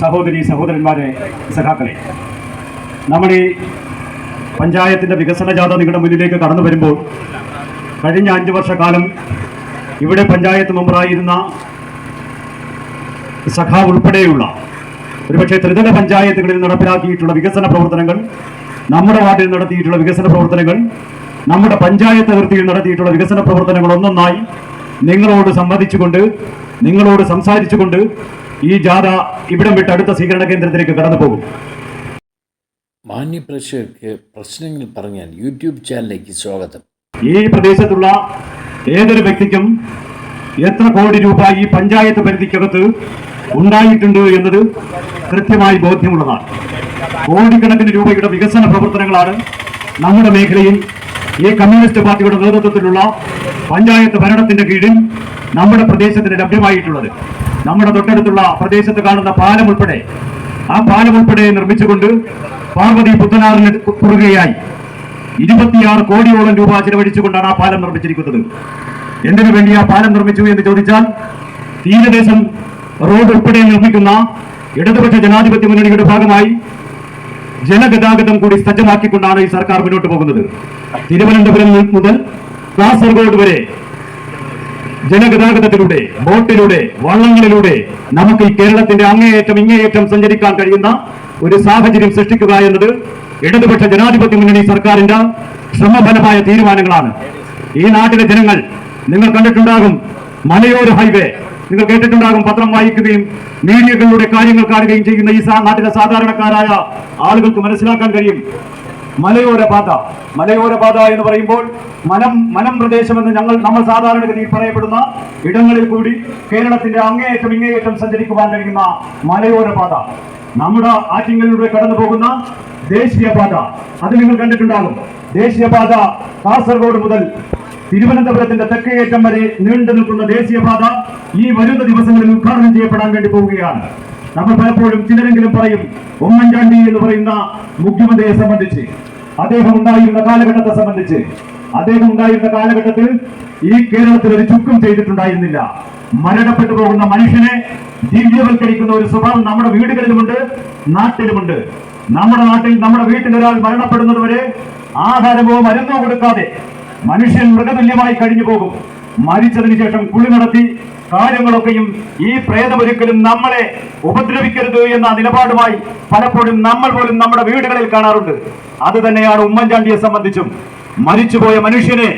സഹോദരി സഹോദരന്മാരെ സഖാക്കളെ നമ്മുടെ പഞ്ചായത്തിന്റെ വികസന ജാഥ നിങ്ങളുടെ മുന്നിലേക്ക് കടന്നു വരുമ്പോൾ കഴിഞ്ഞ അഞ്ച് വർഷക്കാലം ഇവിടെ പഞ്ചായത്ത് മെമ്പറായിരുന്ന സഖാവ് ഉൾപ്പെടെയുള്ള ഒരുപക്ഷെ ത്രിതല പഞ്ചായത്തുകളിൽ നടപ്പിലാക്കിയിട്ടുള്ള വികസന പ്രവർത്തനങ്ങൾ നമ്മുടെ വാർഡിൽ നടത്തിയിട്ടുള്ള വികസന പ്രവർത്തനങ്ങൾ നമ്മുടെ പഞ്ചായത്ത് അതിർത്തിയിൽ നടത്തിയിട്ടുള്ള വികസന പ്രവർത്തനങ്ങൾ ഒന്നൊന്നായി നിങ്ങളോട് സംവദിച്ചുകൊണ്ട് നിങ്ങളോട് സംസാരിച്ചുകൊണ്ട് ഈ ജാഥ ഇവിടം വിട്ട് അടുത്ത സ്വീകരണ കേന്ദ്രത്തിലേക്ക് കടന്നു പോകും. മാന്യപ്രേക്ഷകർക്ക് പ്രശ്നങ്ങൾ പറഞ്ഞാൽ യൂട്യൂബ് ചാനലിലേക്ക് സ്വാഗതം. ഈ പ്രദേശത്തുള്ള ഏതൊരു വ്യക്തിക്കും എത്ര കോടി രൂപ ഈ പഞ്ചായത്ത് പരിധിക്കകത്ത് ഉണ്ടായിട്ടുണ്ട് എന്നത് കൃത്യമായി ബോധ്യമുള്ളതാണ്. കോടിക്കണക്കിന് രൂപയുടെ വികസന പ്രവർത്തനങ്ങളാണ് നമ്മുടെ മേഖലയിൽ ഈ കമ്മ്യൂണിസ്റ്റ് പാർട്ടിയുടെ നേതൃത്വത്തിലുള്ള പഞ്ചായത്ത് ഭരണത്തിന്റെ കീഴിൽ നമ്മുടെ പ്രദേശത്തിന് ലഭ്യമായിട്ടുള്ളത്. നമ്മുടെ തൊട്ടടുത്തുള്ള പ്രദേശത്ത് കാണുന്ന പാലം ഉൾപ്പെടെ. ആ പാലം ഉൾപ്പെടെ നിർമ്മിച്ചുകൊണ്ട് പാർവതി പുത്തനാറിന് കുറുകയായി. ഇരുപത്തിയാറ് കോടിയോളം രൂപ ചിലവഴിച്ചുകൊണ്ടാണ് ആ പാലം നിർമ്മിച്ചിരിക്കുന്നത്. എന്തിനു വേണ്ടി ആ പാലം നിർമ്മിച്ചു എന്ന് ചോദിച്ചാൽ തീരദേശം റോഡ് ഉൾപ്പെടെ നിർമ്മിക്കുന്ന ഇടതുപക്ഷ ജനാധിപത്യ മുന്നണിയുടെ ഭാഗമായി ജനഗതാഗതം കൂടി സജ്ജമാക്കിക്കൊണ്ടാണ് ഈ സർക്കാർ മുന്നോട്ട് പോകുന്നത്. തിരുവനന്തപുരം മുതൽ കാസർഗോഡ് വരെ ജനഗതാഗതത്തിലൂടെ ബോട്ടിലൂടെ വള്ളങ്ങളിലൂടെ നമുക്ക് ഈ കേരളത്തിന്റെ അങ്ങേയറ്റം ഇങ്ങേയറ്റം സഞ്ചരിക്കാൻ കഴിയുന്ന ഒരു സാഹചര്യം സൃഷ്ടിക്കുക എന്നത് ഇടതുപക്ഷ ജനാധിപത്യ മുന്നണി സർക്കാരിന്റെ ശ്രമഫലമായ തീരുമാനങ്ങളാണ്. ഈ നാട്ടിലെ ജനങ്ങൾ നിങ്ങൾ കണ്ടിട്ടുണ്ടാകും മലയോര ഹൈവേ നിങ്ങൾ കേട്ടിട്ടുണ്ടാകും പത്രം വായിക്കുകയും മീഡിയകളിലൂടെ കാര്യങ്ങൾ കാണുകയും ചെയ്യുന്ന ഈ നാട്ടിലെ സാധാരണക്കാരായ ആളുകൾക്ക് മനസ്സിലാക്കാൻ കഴിയും. മലയോര പാത. മലയോര പാത എന്ന് പറയുമ്പോൾ മനം മനം പ്രദേശമെന്ന് ഞങ്ങൾ നമ്മൾ സാധാരണഗതിയിൽ പറയപ്പെടുന്ന ഇടങ്ങളിൽ കൂടി കേരളത്തിന്റെ അങ്ങേയറ്റം ഇങ്ങേയറ്റം സഞ്ചരിക്കുവാൻ കഴിയുന്ന മലയോര പാത. നമ്മുടെ ആറ്റിങ്ങലിലൂടെ കടന്നു പോകുന്ന ദേശീയപാത അത് നിങ്ങൾ കണ്ടിട്ടുണ്ടാകും. ദേശീയപാത കാസർഗോഡ് മുതൽ തിരുവനന്തപുരത്തിന്റെ തെക്കേയറ്റം വരെ നീണ്ടു നിൽക്കുന്ന ദേശീയപാത ഈ വരുന്ന ദിവസങ്ങളിൽ ഉദ്ഘാടനം ചെയ്യപ്പെടാൻ വേണ്ടി പോവുകയാണ്. നമ്മൾ പലപ്പോഴും ചിലരെങ്കിലും പറയും ഉമ്മൻചാണ്ടി എന്ന് പറയുന്ന മുഖ്യമന്ത്രിയെ സംബന്ധിച്ച്. അദ്ദേഹം ഉണ്ടായിരുന്ന കാലഘട്ടത്തെ സംബന്ധിച്ച് അദ്ദേഹം ഉണ്ടായിരുന്ന കാലഘട്ടത്തിൽ ഈ കേരളത്തിൽ ഒരു ചുക്കും ചെയ്തിട്ടുണ്ടായിരുന്നില്ല. മരണപ്പെട്ടു പോകുന്ന മനുഷ്യനെ ദിവ്യവൽക്കരിക്കുന്ന ഒരു സ്വഭാവം നമ്മുടെ വീടുകളിലുമുണ്ട് നാട്ടിലുമുണ്ട്. നമ്മുടെ നാട്ടിൽ നമ്മുടെ വീട്ടിൽ ഒരാൾ മരണപ്പെടുന്നത് വരെ ആഹാരമോ മരുന്നോ കൊടുക്കാതെ മനുഷ്യൻ മൃഗതുല്യമായി കഴിഞ്ഞു പോകും. മരിച്ചതിന് ശേഷം കുളി നടത്തി കാര്യങ്ങളൊക്കെയും ഈ പ്രേതമൊരിക്കലും നമ്മളെ ഉപദ്രവിക്കരുത് എന്ന നിലപാടുമായി പലപ്പോഴും നമ്മൾ പോലും നമ്മുടെ വീടുകളിൽ കാണാറുണ്ട്. അത് തന്നെയാണ് ഉമ്മൻചാണ്ടിയെ സംബന്ധിച്ചും. മരിച്ചുപോയ മനുഷ്യനെ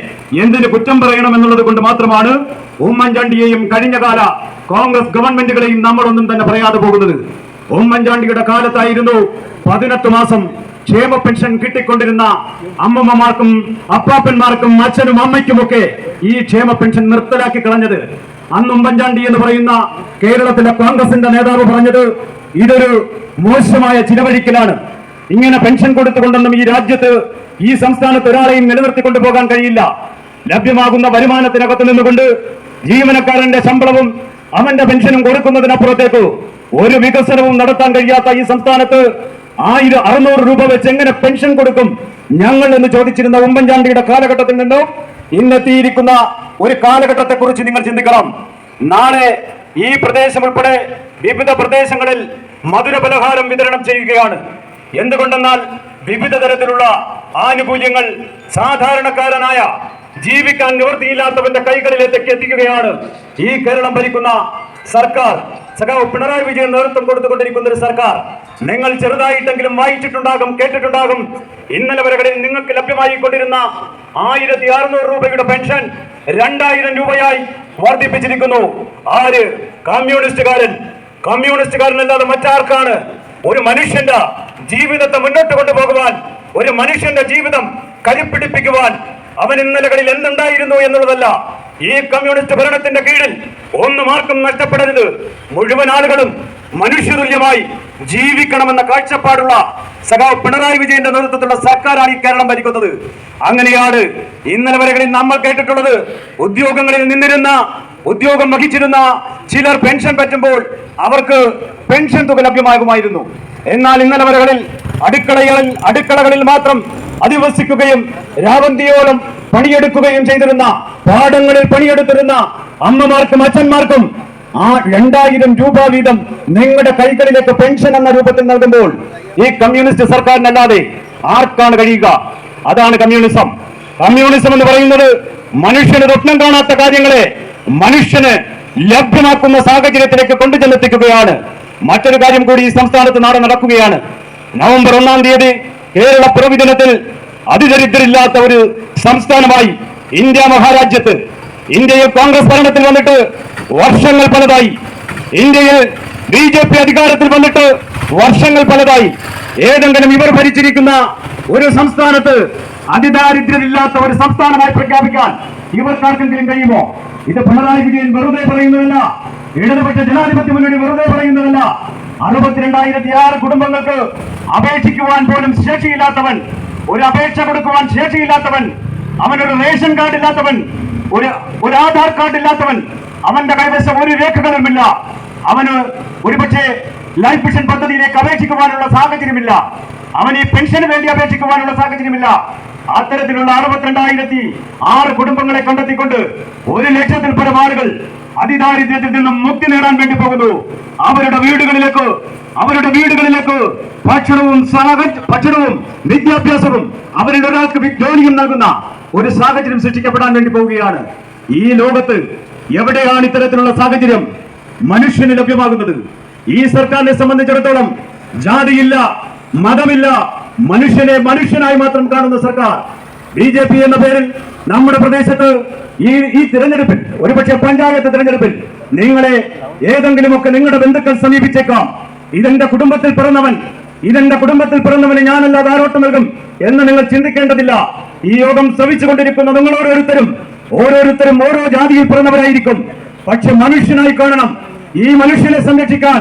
എന്തിന് കുറ്റം പറയണം എന്നുള്ളത് കൊണ്ട് മാത്രമാണ് ഉമ്മൻചാണ്ടിയെയും കഴിഞ്ഞകാല കോൺഗ്രസ് ഗവൺമെന്റുകളെയും നമ്മളൊന്നും തന്നെ പറയാതെ പോകുന്നത്. ഉമ്മൻചാണ്ടിയുടെ കാലത്തായിരുന്നു പതിനെട്ട് മാസം ക്ഷേമ പെൻഷൻ കിട്ടിക്കൊണ്ടിരുന്ന അമ്മമ്മമാർക്കും അപ്പാപ്പന്മാർക്കും അച്ഛനും അമ്മയ്ക്കുമൊക്കെ ഈ ക്ഷേമ പെൻഷൻ നിർത്തലാക്കി കളഞ്ഞത്. അന്ന് ഉമ്മൻചാണ്ടി എന്ന് പറയുന്ന കേരളത്തിലെ കോൺഗ്രസിന്റെ നേതാവ് പറഞ്ഞത് ഇതൊരു മോശമായ ചിലവഴിക്കലാണ്. ഇങ്ങനെ പെൻഷൻ കൊടുത്തുകൊണ്ടൊന്നും ഈ രാജ്യത്ത് ഈ സംസ്ഥാനത്ത് ഒരാളെയും നിലനിർത്തിക്കൊണ്ടു പോകാൻ കഴിയില്ല. ലഭ്യമാകുന്ന വരുമാനത്തിനകത്ത് നിന്നുകൊണ്ട് ജീവനക്കാരന്റെ ശമ്പളവും അവന്റെ പെൻഷനും കൊടുക്കുന്നതിനപ്പുറത്തേക്ക് ഒരു വികസനവും നടത്താൻ കഴിയാത്ത ഈ സംസ്ഥാനത്ത് ആയിരം അറുന്നൂറ് രൂപ വെച്ച് എങ്ങനെ പെൻഷൻ കൊടുക്കും ഞങ്ങൾ എന്ന് ചോദിച്ചിരുന്ന ഉമ്മൻചാണ്ടിയുടെ കാലഘട്ടത്തിൽ നിന്നും ഇന്നെത്തിയിരിക്കുന്ന ഒരു കാലഘട്ടത്തെ കുറിച്ച് നിങ്ങൾ ചിന്തിക്കണം. നാളെ ഈ പ്രദേശം ഉൾപ്പെടെ വിവിധ പ്രദേശങ്ങളിൽ മധുര പലഹാരം വിതരണം ചെയ്യുകയാണ്. എന്തുകൊണ്ടെന്നാൽ വിവിധ തരത്തിലുള്ള ആനുകൂല്യങ്ങൾ സാധാരണക്കാരനായ ജീവിക്കാൻ നിവൃത്തിയില്ലാത്തവന്റെ കൈകളിലേക്ക് എത്തിക്കുകയാണ് ഈ കേരളം ഭരിക്കുന്ന സർക്കാർ. സഖാവ് പിണറായി വിജയൻ നേതൃത്വം കൊടുത്തുകൊണ്ടിരിക്കുന്ന ഒരു സർക്കാർ. നിങ്ങൾ ചെറുതായിട്ടെങ്കിലും വായിച്ചിട്ടുണ്ടാകും കേട്ടിട്ടുണ്ടാകും. ഇന്നലെ വരെകളിൽ നിങ്ങൾക്ക് ലഭ്യമായി കൊണ്ടിരുന്ന ആയിരത്തി അറുന്നൂറ് രൂപയുടെ പെൻഷൻ രണ്ടായിരം രൂപയായി വർദ്ധിപ്പിച്ചിരിക്കുന്നു. ആര്? കമ്മ്യൂണിസ്റ്റുകാരൻ. കമ്മ്യൂണിസ്റ്റുകാരനല്ലാതെ മറ്റാർക്കാണ്? ഒരു മനുഷ്യന്റെ ജീവിതത്തെ മുന്നോട്ട് കൊണ്ടുപോകുവാൻ ഒരു മനുഷ്യന്റെ ജീവിതം കരിപ്പിടിപ്പിക്കുവാൻ അവൻ ഇന്നലകളിൽ എന്തുണ്ടായിരുന്നു എന്നുള്ളതല്ല. ഈ കമ്മ്യൂണിസ്റ്റ് ഭരണത്തിന്റെ കീഴിൽ ഒന്നും ആർക്കും നഷ്ടപ്പെടരുത്. മുഴുവൻ ആളുകളും മനുഷ്യതുല്യമായി ജീവിക്കണമെന്ന കാഴ്ചപ്പാടുള്ള സഖാവ് പിണറായി വിജയന്റെ നേതൃത്വത്തിലുള്ള സർക്കാരാണ് ഈ കേരളം ഭരിക്കുന്നത്. അങ്ങനെയാണ് ഇന്നലെ വരെകളിൽ നമ്മൾ കേട്ടിട്ടുള്ളത്. ഉദ്യോഗങ്ങളിൽ നിന്നിരുന്ന ഉദ്യോഗം വഹിച്ചിരുന്ന ചിലർ പെൻഷൻ പറ്റുമ്പോൾ അവർക്ക് പെൻഷൻ തുക ലഭ്യമാകുമായിരുന്നു. എന്നാൽ ഇന്നലെ വരെകളിൽ അടുക്കളകളിൽ അടുക്കളകളിൽ മാത്രം അധിവസിക്കുകയും രാവന്തിയോളം പണിയെടുക്കുകയും ചെയ്തിരുന്ന പാടങ്ങളിൽ പണിയെടുത്തിരുന്ന അമ്മമാർക്കും അച്ഛന്മാർക്കും ആ രണ്ടായിരം രൂപ വീതം നിങ്ങളുടെ കൈകളിലേക്ക് പെൻഷൻ എന്ന രൂപത്തിൽ നൽകുമ്പോൾ ഈ കമ്മ്യൂണിസ്റ്റ് സർക്കാരിനല്ലാതെ ആർക്കാണ് കഴിയുക? അതാണ് കമ്മ്യൂണിസം. കമ്മ്യൂണിസം എന്ന് പറയുന്നത് മനുഷ്യന് സ്വപ്നം കാണാത്ത കാര്യങ്ങളെ മനുഷ്യന് ലഭ്യമാക്കുന്ന സാഹചര്യത്തിലേക്ക് കൊണ്ടുചെന്നെത്തിക്കുകയാണ്. മറ്റൊരു കാര്യം കൂടി ഈ സംസ്ഥാനത്ത് നാളെ നടക്കുകയാണ്. നവംബർ ഒന്നാം തീയതി കേരള പിറവി ദിനത്തിൽ അതിദരിദ്രരില്ലാത്ത ഒരു സംസ്ഥാനമായി ഇന്ത്യ മഹാരാജ്യത്ത് ഇന്ത്യയിൽ കോൺഗ്രസ് ഭരണത്തിൽ വന്നിട്ട് വർഷങ്ങൾ പലതായി. ഇന്ത്യയിൽ ബി ജെ പി അധികാരത്തിൽ വന്നിട്ട് വർഷങ്ങൾ പലതായി. ഏതെങ്കിലും ഇവർ ഭരിച്ചിരിക്കുന്ന ഒരു സംസ്ഥാനത്ത് അതിദാരിദ്ര്യമില്ലാത്ത ഒരു സംസ്ഥാനമായി പ്രഖ്യാപിക്കാൻ ഇവർക്കാർക്കെങ്കിലും കഴിയുമോ? ഇത് പിണറായി വിജയൻ വെറുതെ പറയുന്നതല്ല. ഇടതുപക്ഷ ജനാധിപത്യ മുന്നണി വെറുതെ പറയുന്നതല്ല. അറുപത്തിരണ്ടായിരത്തി ആറ് കുടുംബങ്ങൾക്ക് അപേക്ഷിക്കുവാൻ പോലും ശേഷിയില്ലാത്തവൻ ഒരു അപേക്ഷ കൊടുക്കുവാൻ ശേഷിയില്ലാത്തവൻ അവനൊരു റേഷൻ കാർഡ് ഇല്ലാത്തവൻ ഒരു ഒരു ആധാർ കാർഡ് ഇല്ലാത്തവൻ അവന്റെ കൈവശം ഒരു രേഖകളുമില്ല. അവന് ഒരുപക്ഷെ ലൈഫ് മിഷൻ പദ്ധതിയിലേക്ക് അപേക്ഷിക്കുവാനുള്ള സാഹചര്യമില്ല. അവൻ ഈ പെൻഷന് വേണ്ടി അപേക്ഷിക്കുവാനുള്ള സാഹചര്യമില്ല. അത്തരത്തിലുള്ള അറുപത്തിരണ്ടായിരത്തി ആറ് കുടുംബങ്ങളെ കണ്ടെത്തിക്കൊണ്ട് ഒരു ലക്ഷത്തിൽ പരം ആളുകൾ അതിദാരിദ്ര്യത്തിൽ നിന്നും മുക്തി നേടാൻ വേണ്ടി പോകുന്നു. അവരുടെ വീടുകളിലേക്ക് അവരുടെ വീടുകളിലേക്ക് ഭക്ഷണവും ഭക്ഷണവും വിദ്യാഭ്യാസവും അവരുടെ ഒരാൾക്ക് ജോലിയും നൽകുന്ന ഒരു സാഹചര്യം സൃഷ്ടിക്കപ്പെടാൻ വേണ്ടി പോവുകയാണ്. ഈ ലോകത്ത് എവിടെയാണ് ഇത്തരത്തിലുള്ള സാഹചര്യം മനുഷ്യന് ലഭ്യമാകുന്നത്? ഈ സർക്കാരിനെ സംബന്ധിച്ചിടത്തോളം ജാതിയില്ല മതമില്ല മനുഷ്യനെ മനുഷ്യനായി മാത്രം കാണുന്ന സർക്കാർ ബി ജെ പി എന്ന പേരിൽ നമ്മുടെ പ്രദേശത്ത് ഈ ഈ തിരഞ്ഞെടുപ്പിൽ ഒരുപക്ഷെ പഞ്ചായത്ത് തിരഞ്ഞെടുപ്പിൽ നിങ്ങളെ ഏതെങ്കിലുമൊക്കെ നിങ്ങളുടെ ബന്ധുക്കൾ സമീപിച്ചേക്കാം. ഇതെന്റെ കുടുംബത്തിൽ പിറന്നവൻ ഇതെന്റെ കുടുംബത്തിൽ പിറന്നവന് ഞാനല്ലാതെ ആരോട്ട് നൽകും എന്ന് നിങ്ങൾ ചിന്തിക്കേണ്ടതില്ല. ഈ യോഗം ശ്രമിച്ചുകൊണ്ടിരിക്കുന്ന നിങ്ങൾ ഓരോരുത്തരും ഓരോരുത്തരും ഓരോ ജാതിയിൽ പിറന്നവരായിരിക്കും. പക്ഷെ മനുഷ്യനായി കാണണം. ഈ മനുഷ്യനെ സംരക്ഷിക്കാൻ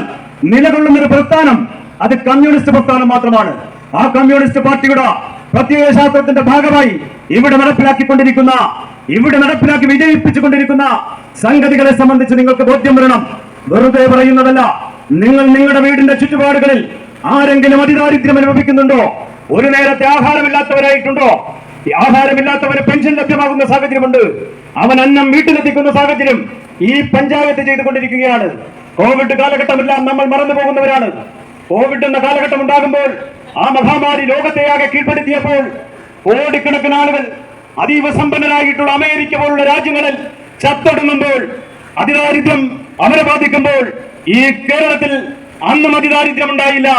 നിലകൊള്ളുന്ന ഒരു പ്രസ്ഥാനം അത് കമ്മ്യൂണിസ്റ്റ് പ്രസ്ഥാനം മാത്രമാണ്. ആ കമ്മ്യൂണിസ്റ്റ് പാർട്ടിയുടെ പ്രത്യേക ശാസ്ത്രത്തിന്റെ ഭാഗമായി ഇവിടെ നടപ്പിലാക്കിക്കൊണ്ടിരിക്കുന്ന ഇവിടെ നടപ്പിലാക്കി വിജയിപ്പിച്ചുകൊണ്ടിരിക്കുന്ന സംഗതികളെ സംബന്ധിച്ച് നിങ്ങൾക്ക് ബോധ്യം വരണം. വെറുതെ പറയുന്നതല്ല. നിങ്ങൾ നിങ്ങളുടെ വീടിന്റെ ചുറ്റുപാടുകളിൽ ആരെങ്കിലും അതിദാരിദ്ര്യം അനുഭവിക്കുന്നുണ്ടോ? ഒരു നേരത്തെ ആഹാരമില്ലാത്തവരായിട്ടുണ്ടോ? ആഹാരമില്ലാത്തവന് പെൻഷൻ ലഭ്യമാകുന്ന സാഹചര്യമുണ്ട്. അവൻ അന്നം വീട്ടിലെത്തിക്കുന്ന സാഹചര്യം ഈ പഞ്ചായത്ത് ചെയ്തുകൊണ്ടിരിക്കുകയാണ്. കോവിഡ് കാലഘട്ടമെല്ലാം നമ്മൾ മറന്നു പോകുന്നവരാണ് കോവിഡ് എന്ന കാലഘട്ടം ഉണ്ടാകുമ്പോൾ ആ മഹാമാരി ലോകത്തെയാകെ കീഴ്പ്പെടുത്തിയപ്പോൾ കോടിക്കണക്കിന് ആളുകൾ അതീവ സമ്പന്നരായിട്ടുള്ള അമേരിക്ക പോലുള്ള രാജ്യങ്ങളിൽ ചത്തൊടുങ്ങുമ്പോൾ അതിദാരിദ്ര്യം അവരെ ബാധിക്കുമ്പോൾ ഈ കേരളത്തിൽ അന്നും അതിദാരിദ്ര്യം ഉണ്ടായില്ല.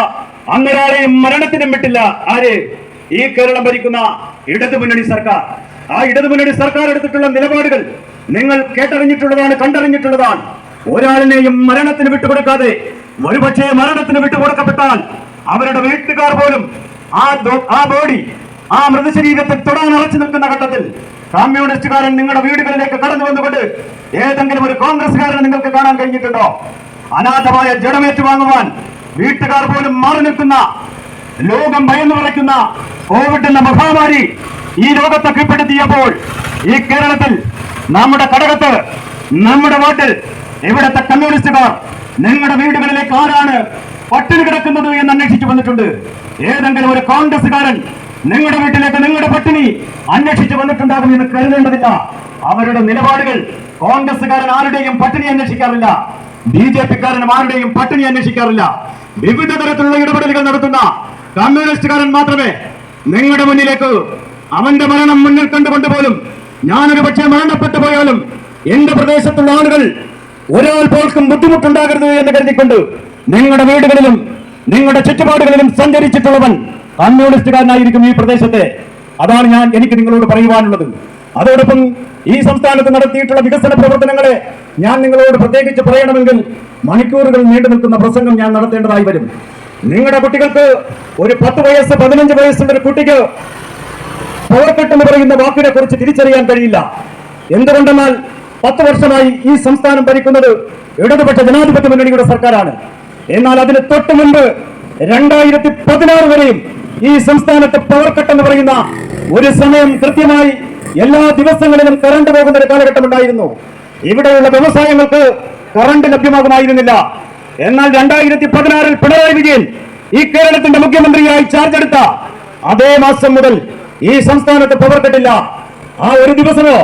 അന്നൊരാളെയും മരണത്തിനും വിട്ടില്ല. ആര്? ഈ കേരളം ഭരിക്കുന്ന ഇടതു മുന്നണി സർക്കാർ. ആ ഇടതു മുന്നണി സർക്കാർ എടുത്തിട്ടുള്ള നിലപാടുകൾ നിങ്ങൾ കേട്ടറിഞ്ഞിട്ടുള്ളതാണ് കണ്ടറിഞ്ഞിട്ടുള്ളതാണ്. ഒരാളിനെയും മരണത്തിന് വിട്ടുകൊടുക്കാതെ ഒരുപക്ഷെ മരണത്തിന് വിട്ടുകൊടുക്കപ്പെട്ടാൽ അവരുടെ വീട്ടുകാർ പോലും ആ ആ ബോഡി ആ മൃതശരീരത്തിൽ തൊടാൻ അറച്ചു നിൽക്കുന്ന ഘട്ടത്തിൽ കമ്മ്യൂണിസ്റ്റുകാരൻ നിങ്ങളുടെ വീടുകളിലേക്ക് കടന്നു വന്നുകൊണ്ട് ഏതെങ്കിലും ഒരു കോൺഗ്രസ്സുകാരനെ നിങ്ങൾക്ക് കാണാൻ കഴിഞ്ഞിട്ടുണ്ടോ? അനാഥമായ ജഡമേറ്റ് വാങ്ങുവാൻ വീട്ടുകാർ പോലും മാറി നിൽക്കുന്ന ലോകം ഭയന്നു വിറയ്ക്കുന്ന കോവിഡ് എന്ന മഹാമാരി ഈ ലോകത്തെ കീഴ്പ്പെടുത്തിയപ്പോൾ ഈ കേരളത്തിൽ നമ്മുടെ കടകത്ത് നമ്മുടെ നാട്ടിൽ ഇവിടുത്തെ കമ്മ്യൂണിസ്റ്റുകാർ നിങ്ങളുടെ വീടുകളിലേക്ക് ആരാണ് പട്ടിണി കിടക്കുന്നത് എന്ന് അന്വേഷിച്ചു വന്നിട്ടുണ്ട്. ഏതെങ്കിലും ഒരു കോൺഗ്രസ്സുകാരൻ നിങ്ങളുടെ വീട്ടിലേക്ക് നിങ്ങളുടെ പട്ടിണി അന്വേഷിച്ചു വന്നിട്ടുണ്ടാകും എന്ന് കരുതേണ്ടതില്ല. അവരുടെ നിലപാടുകൾ കോൺഗ്രസ്സുകാരൻ ആരുടെയും പട്ടിണി അന്വേഷിക്കാറില്ല. ബി ജെ പിക്കാരൻ ആരുടെയും പട്ടിണി അന്വേഷിക്കാറില്ല. വിവിധ തരത്തിലുള്ള ഇടപെടലുകൾ നടത്തുന്ന കമ്മ്യൂണിസ്റ്റുകാരൻ മാത്രമേ നിങ്ങളുടെ മുന്നിലേക്ക് അവന്റെ മരണം മുന്നിൽ കണ്ടുകൊണ്ട് പോലും ഞാനൊരു പക്ഷേ മരണപ്പെട്ടു പോയാലും എന്റെ പ്രദേശത്തുള്ള ആളുകൾ ഒരാൾ പോൾക്കും ബുദ്ധിമുട്ടുണ്ടാകരുത് എന്ന് കരുതിക്കൊണ്ട് നിങ്ങളുടെ വീടുകളിലും നിങ്ങളുടെ ചുറ്റുപാടുകളിലും സഞ്ചരിച്ചിട്ടുള്ളവൻ കമ്മ്യൂണിസ്റ്റുകാരനായിരിക്കും ഈ പ്രദേശത്തെ. അതാണ് ഞാൻ എനിക്ക് നിങ്ങളോട് പറയുവാനുള്ളത്. അതോടൊപ്പം ഈ സംസ്ഥാനത്ത് നടത്തിയിട്ടുള്ള വികസന പ്രവർത്തനങ്ങളെ ഞാൻ നിങ്ങളോട് പ്രത്യേകിച്ച് പറയണമെങ്കിൽ മണിക്കൂറുകൾ നീണ്ടു നിൽക്കുന്ന പ്രസംഗം ഞാൻ നടത്തേണ്ടതായി വരും. നിങ്ങളുടെ കുട്ടികൾക്ക് ഒരു പത്ത് വയസ്സ് പതിനഞ്ച് വയസ്സുള്ള ഒരു കുട്ടിക്ക് പോർക്കെട്ടെന്ന് പറയുന്ന വാക്കിനെ കുറിച്ച് തിരിച്ചറിയാൻ കഴിയില്ല. എന്തുകൊണ്ടെന്നാൽ പത്ത് വർഷമായി ഈ സംസ്ഥാനം ഭരിക്കുന്നത് ഇടതുപക്ഷ ജനാധിപത്യ മുന്നണിയുടെ സർക്കാരാണ്. എന്നാൽ അതിന് തൊട്ട് മുമ്പ് രണ്ടായിരത്തി പതിനാറ് വരെയും ഈ സംസ്ഥാനത്ത് പവർ കട്ട് എന്ന് പറയുന്ന ഒരു സമയം കൃത്യമായി എല്ലാ ദിവസങ്ങളിലും കറണ്ട് പോകുന്ന ഒരു കാലഘട്ടം ഉണ്ടായിരുന്നു. ഇവിടെയുള്ള വ്യവസായങ്ങൾക്ക് കറണ്ട് ലഭ്യമാകുമായിരുന്നില്ല. എന്നാൽ രണ്ടായിരത്തി പതിനാറിൽ പിണറായി വിജയൻ ഈ കേരളത്തിന്റെ മുഖ്യമന്ത്രിയായി ചാർജ് എടുത്ത അതേ മാസം മുതൽ ഈ സംസ്ഥാനത്ത് പവർ കട്ടില്ല ആ ഒരു ദിവസമോ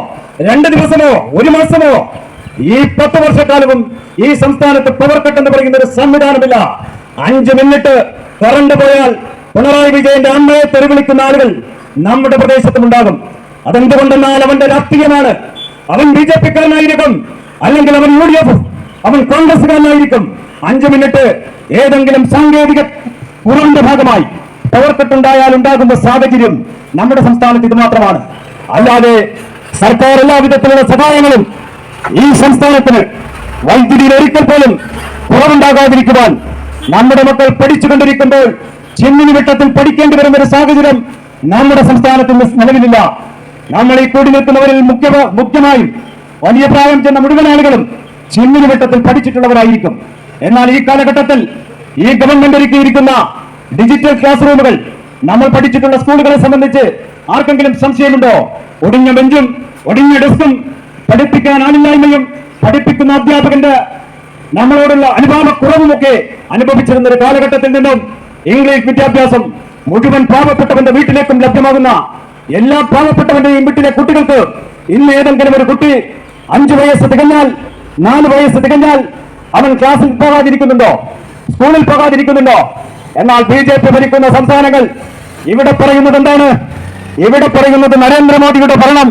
രണ്ട് ദിവസമോ ഒരു മാസമോ ഈ പത്ത് വർഷക്കാലവും ഈ സംസ്ഥാനത്ത് പവർ കട്ട് എന്ന് പറയുന്ന ഒരു സംവിധാനമില്ല. അഞ്ച് മിനിറ്റ് കറണ്ട് പോയാൽ പിണറായി വിജയന്റെ അമ്മയെ തെരുവിളിക്കുന്ന ആളുകൾ നമ്മുടെ പ്രദേശത്തും ഉണ്ടാകും. അതെന്തുകൊണ്ടെന്നാൽ അവന്റെ രാഷ്ട്രീയമാണ്. അവൻ ബി ജെ പിക്കാരനായിരിക്കും. അല്ലെങ്കിൽ അവൻ യു ഡി എഫ് അവൻ കോൺഗ്രസ്സുകാരനായിരിക്കും. അഞ്ചു മിനിറ്റ് ഏതെങ്കിലും സാങ്കേതിക കുറവിന്റെ ഭാഗമായി പവർ കട്ടുണ്ടായാൽ ഉണ്ടാകുന്ന സാഹചര്യം നമ്മുടെ സംസ്ഥാനത്ത് ഇത് മാത്രമാണ്. അല്ലാതെ സർക്കാർ എല്ലാ വിധത്തിലുള്ള സഹായങ്ങളും ഈ സംസ്ഥാനത്തിന് വൈദ്യുതിയിൽ ഒരിക്കൽ പോലും കുറവുണ്ടാകാതിരിക്കുവാൻ നമ്മുടെ മക്കൾ പഠിച്ചുകൊണ്ടിരിക്കുമ്പോൾ ചിമ്മിനി വിട്ടത്തിൽ പഠിക്കേണ്ടി വരുന്ന ഒരു സാഹചര്യം നമ്മുടെ സംസ്ഥാനത്ത് നിലവിലില്ല. നമ്മൾ ഈ കൂടി നിൽക്കുന്നവരിൽ മുഖ്യ മുഖ്യമായും വലിയ പ്രായം ചെന്ന മുഴുവൻ ആളുകളും ചിമ്മിനി വിട്ടത്തിൽ പഠിച്ചിട്ടുള്ളവരായിരിക്കും. എന്നാൽ ഈ കാലഘട്ടത്തിൽ ഈ ഗവൺമെന്റ് ഒരുക്കിയിരിക്കുന്ന ഡിജിറ്റൽ ക്ലാസ് റൂമുകൾ നമ്മൾ പഠിച്ചിട്ടുള്ള സ്കൂളുകളെ സംബന്ധിച്ച് ആർക്കെങ്കിലും സംശയമുണ്ടോ? ഒടിഞ്ഞ ബെഞ്ചും ഒടിഞ്ഞ ഡെസ്കും പഠിപ്പിക്കാൻ ആളില്ലായ്മയും പഠിപ്പിക്കുന്ന അധ്യാപകന്റെ നമ്മളോടുള്ള അനുഭാവക്കുറവുമൊക്കെ അനുഭവിച്ചിരുന്ന ഒരു കാലഘട്ടത്തിൽ നിന്നും ഇംഗ്ലീഷ് വിദ്യാഭ്യാസം മുഴുവൻ പാവപ്പെട്ടവന്റെ വീട്ടിലേക്കും ലഭ്യമാകുന്ന എല്ലാ പാവപ്പെട്ടവന്റെയും വീട്ടിലെ കുട്ടികൾക്ക് ഇന്ന് ഏതെങ്കിലും ഒരു കുട്ടി അഞ്ചു വയസ്സ് തികഞ്ഞാൽ നാല് വയസ്സ് തികഞ്ഞാൽ അവൻ ക്ലാസ്സിൽ പോകാതിരിക്കുന്നുണ്ടോ? സ്കൂളിൽ പോകാതിരിക്കുന്നുണ്ടോ? എന്നാൽ ബി ജെ പി ഭരിക്കുന്ന സംസ്ഥാനങ്ങൾ ഇവിടെ പറയുന്നത് എന്താണ് ഇവിടെ പറയുന്നത് നരേന്ദ്രമോദിയുടെ ഭരണം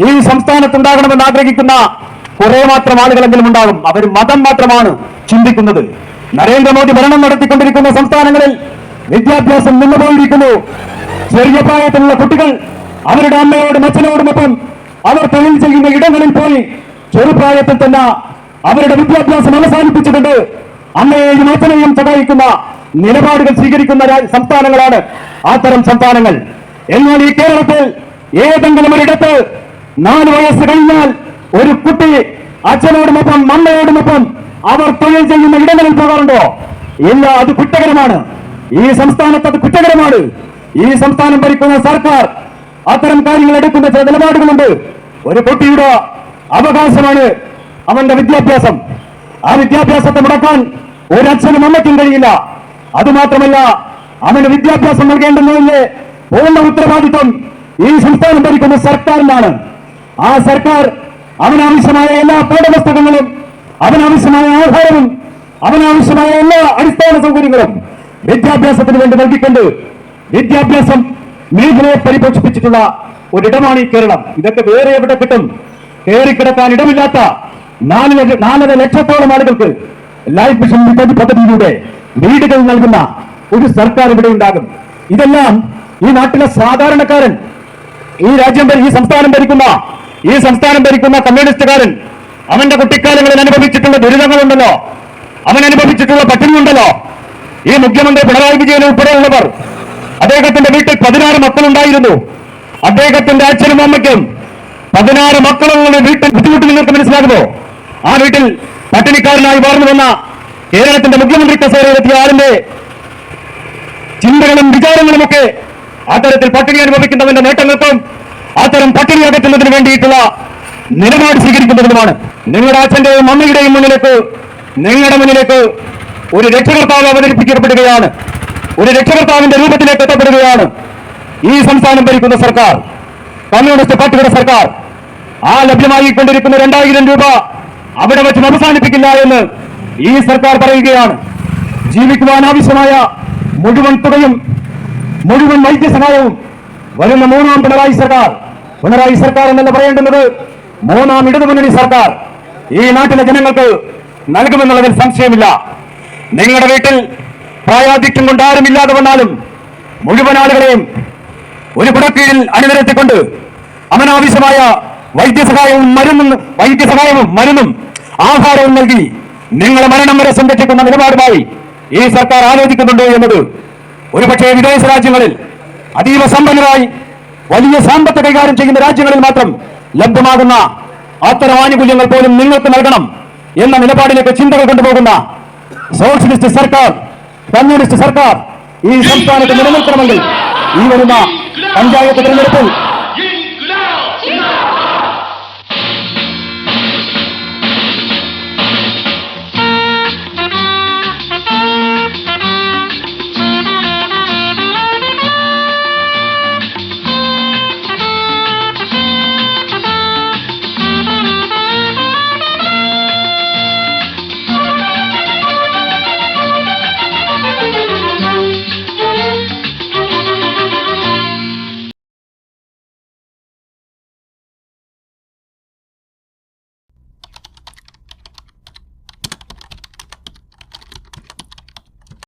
ഈ സംസ്ഥാനത്തുണ്ടാകണമെന്ന് ആഗ്രഹിക്കുന്ന കുറെ മാത്രം ആളുകളെങ്കിലും ഉണ്ടാകും. അവർ മതം മാത്രമാണ് ചിന്തിക്കുന്നത്. നരേന്ദ്രമോദി ഭരണം നടത്തിക്കൊണ്ടിരിക്കുന്ന സംസ്ഥാനങ്ങളിൽ വിദ്യാഭ്യാസം നിന്നുപോയിരിക്കുന്നു ചെറിയ പ്രായത്തിലുള്ള കുട്ടികൾ അവരുടെ അമ്മയോടും അച്ഛനോടുമൊപ്പം അവർ തൊഴിൽ ചെയ്യുന്ന ഇടങ്ങളിൽ പോയി ചെറുപ്രായത്തിൽ തന്നെ അവരുടെ വിദ്യാഭ്യാസം അവസാനിപ്പിച്ചുകൊണ്ട് അമ്മയെയും അച്ഛനെയും സഹായിക്കുന്ന നിലപാടുകൾ സ്വീകരിക്കുന്ന സംസ്ഥാനങ്ങളാണ് അത്തരം സംസ്ഥാനങ്ങൾ. എന്നാൽ ഈ കേരളത്തിൽ ഏതെങ്കിലും ഒരിടത്ത് നാല് വയസ്സ് കഴിഞ്ഞാൽ ഒരു കുട്ടി അച്ഛനോടുമൊപ്പം അമ്മയോടുമൊപ്പം അവർ തൊഴിൽ ചെയ്യുന്ന ഇടങ്ങളിൽ പോകാറുണ്ടോ? ഇല്ല അത് കുറ്റകരമാണ്. ഈ സംസ്ഥാനത്ത് അത് കുറ്റകരമാണ്. ഈ സംസ്ഥാനം ഭരിക്കുന്ന സർക്കാർ അത്തരം കാര്യങ്ങൾ എടുക്കുന്ന ചില നിലപാടുകളുണ്ട്. ഒരു കുട്ടിയുടെ അവകാശമാണ് അവന്റെ വിദ്യാഭ്യാസം. ആ വിദ്യാഭ്യാസത്തെ മുടക്കാൻ ഒരച്ഛനും അമ്മയ്ക്കും കഴിയില്ല. അതുമാത്രമല്ല അവന് വിദ്യാഭ്യാസം നൽകേണ്ടുന്നതിന്റെ പൂർണ ഉത്തരവാദിത്വം ഈ സംസ്ഥാനം ഭരിക്കുന്ന സർക്കാരിനാണ്. ആ സർക്കാർ അവനാവശ്യമായ എല്ലാ പാഠപുസ്തകങ്ങളും അവനാവശ്യമായ ആഹാരവും അവനാവശ്യമായ എല്ലാ അടിസ്ഥാന സൗകര്യങ്ങളും വിദ്യാഭ്യാസത്തിന് വേണ്ടി നൽകിക്കൊണ്ട് വിദ്യാഭ്യാസം മേഖലയെ പരിപോഷിപ്പിച്ചിട്ടുള്ള ഒരിടമാണ് ഈ കേരളം. ഇതൊക്കെ വേറെ എവിടെ കിട്ടും? കയറിക്കിടക്കാൻ ഇടമില്ലാത്ത നാല് നാലര ലക്ഷത്തോളം ആളുകൾക്ക് ലൈഫ് മിഷൻ പദ്ധതി പദ്ധതിയിലൂടെ വീടുകൾ നൽകുന്ന ഒരു സർക്കാർ ഇവിടെ ഉണ്ടാകും. ഇതെല്ലാം ഈ നാട്ടിലെ സാധാരണക്കാരൻ ഈ രാജ്യം ഈ സംസ്ഥാനം ഭരിക്കുന്ന ഈ സംസ്ഥാനം ഭരിക്കുന്ന കമ്മ്യൂണിസ്റ്റുകാരൻ അവന്റെ കുട്ടിക്കാലങ്ങളിൽ അനുഭവിച്ചിട്ടുള്ള ദുരിതങ്ങളുണ്ടല്ലോ. അവൻ അനുഭവിച്ചിട്ടുള്ള പട്ടിണിയുണ്ടല്ലോ. ഈ മുഖ്യമന്ത്രി പിണറായി വിജയൻ ഉൾപ്പെടെയുള്ളവർ അദ്ദേഹത്തിന്റെ വീട്ടിൽ പതിനാറ് മക്കളുണ്ടായിരുന്നു. അദ്ദേഹത്തിന്റെ അച്ഛനും അമ്മയ്ക്കും പതിനാറ് മക്കളുള്ള വീട്ടിൽ ബുദ്ധിമുട്ട് നിങ്ങൾക്ക് മനസ്സിലാകുമോ? ആ വീട്ടിൽ പട്ടിണിക്കാരനായി വളർന്നു വന്ന കേരളത്തിന്റെ മുഖ്യമന്ത്രി കസേരയിലെത്തിയ ആളിന്റെ ചിന്തകളും വിചാരങ്ങളുമൊക്കെ അത്തരത്തിൽ പട്ടിണി അനുഭവിക്കുന്നവന്റെ നേട്ടങ്ങൾക്കും അത്തരം പട്ടിണി അകറ്റുന്നതിന് വേണ്ടിയിട്ടുള്ള നിലപാട് സ്വീകരിക്കുന്നതിനുമാണ്. നിങ്ങളുടെ അച്ഛന്റെയും അമ്മയുടെയും മുന്നിലേക്ക് നിങ്ങളുടെ മുന്നിലേക്ക് ഒരു രക്ഷകർത്താവ് അവതരിപ്പിക്കപ്പെടുകയാണ്. ഒരു രക്ഷകർത്താവിന്റെ രൂപത്തിലേക്ക് എത്തപ്പെടുകയാണ് ഈ സംസ്ഥാനം ഭരിക്കുന്ന സർക്കാർ. കമ്മ്യൂണിസ്റ്റ് പാർട്ടിയുടെ സർക്കാർ. ആ ലഭ്യമായി കൊണ്ടിരിക്കുന്ന രണ്ടായിരം രൂപ അവിടെ വെച്ച് അവസാനിപ്പിക്കില്ല എന്ന് ഈ സർക്കാർ പറയുകയാണ്. ജീവിക്കുവാൻ ആവശ്യമായ മുഴുവൻ തുകയും മുഴുവൻ വൈദ്യസഹായവും വരുന്ന മൂന്നാം പിണറായി സർക്കാർ പിണറായി സർക്കാർ എന്നല്ല പറയേണ്ടുന്നത്. മൂന്നാം ഇടതുമുന്നണി സർക്കാർ ഈ നാട്ടിലെ ജനങ്ങൾക്ക് നൽകുമെന്നുള്ളതിൽ സംശയമില്ല. നിങ്ങളുടെ വീട്ടിൽ പ്രായാധിക്യം കൊണ്ട് ആരുമില്ലാതെ വന്നാലും മുഴുവൻ ആളുകളെയും ഒരു പുടക്കീഴിൽ അണിനിരത്തിക്കൊണ്ട് അവനാവശ്യമായ വൈദ്യസഹായവും മരുന്നും വൈദ്യസഹായവും മരുന്നും ആഹാരവും നൽകി നിങ്ങളെ മരണം വരെ സംരക്ഷിക്കുന്ന നിലപാടുമായി ഈ സർക്കാർ ആലോചിക്കുന്നുണ്ടോ എന്നത് ഒരുപക്ഷെ വിദേശ രാജ്യങ്ങളിൽ അതീവ സമ്പന്നരായി വലിയ സാമ്പത്ത് കൈകാര്യം ചെയ്യുന്ന രാജ്യങ്ങളിൽ മാത്രം ലഭ്യമാകുന്ന അത്തരം ആനുകൂല്യങ്ങൾ പോലും നിങ്ങൾക്ക് നൽകണം എന്ന നിലപാടിലേക്ക് ചിന്തകൾ കൊണ്ടുപോകുന്ന സോഷ്യലിസ്റ്റ് സർക്കാർ കമ്മ്യൂണിസ്റ്റ് സർക്കാർ ഈ സംസ്ഥാനത്ത് നിലനിൽക്കണമെങ്കിൽ ഈ വരുന്ന പഞ്ചായത്ത് തിരഞ്ഞെടുപ്പിൽ